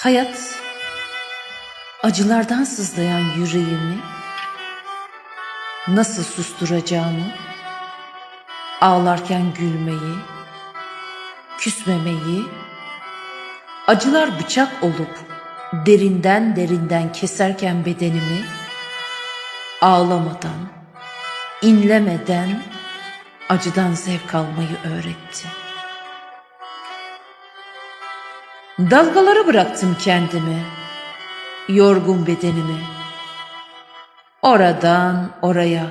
Hayat acılardan sızlayan yüreğimi nasıl susturacağımı, ağlarken gülmeyi, küsmemeyi, acılar bıçak olup derinden derinden keserken bedenimi ağlamadan, inlemeden acıdan zevk almayı öğretti. Dalgalara bıraktım kendimi, yorgun bedenimi. Oradan oraya,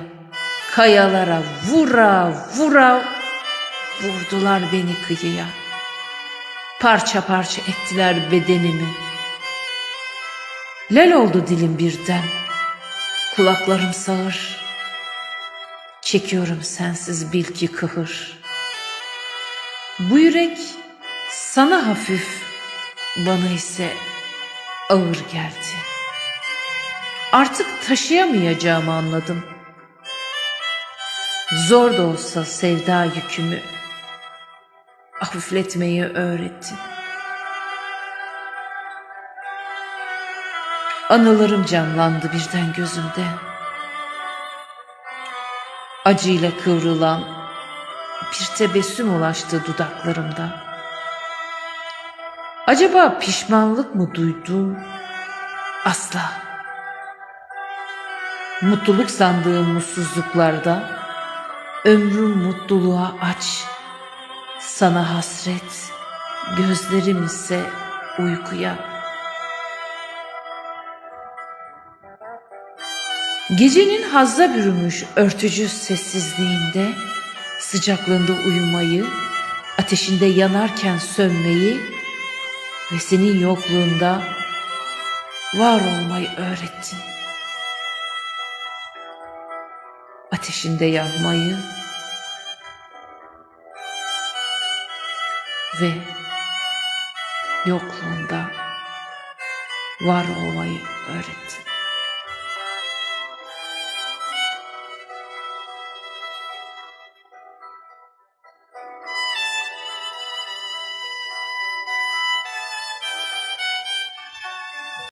kayalara vura vura vurdular beni kıyıya. Parça parça ettiler bedenimi. Lel oldu dilim birden, kulaklarım sağır. Çekiyorum sensiz bil ki kıhır. Bu yürek sana hafif, bana ise ağır geldi. Artık taşıyamayacağımı anladım. Zor da olsa sevda yükümü hafifletmeyi öğretti. Anılarım canlandı birden gözümde. Acıyla kıvrılan bir tebessüm ulaştı dudaklarımda. Acaba pişmanlık mı duydum? Asla. Mutluluk sandığım mutsuzluklarda ömrüm mutluluğa aç. Sana hasret, gözlerim ise uykuya. Gecenin hazza bürümüş örtücü sessizliğinde, sıcaklığında uyumayı, ateşinde yanarken sönmeyi ve senin yokluğunda var olmayı öğrettin. Ateşinde yanmayı ve yokluğunda var olmayı öğrettin.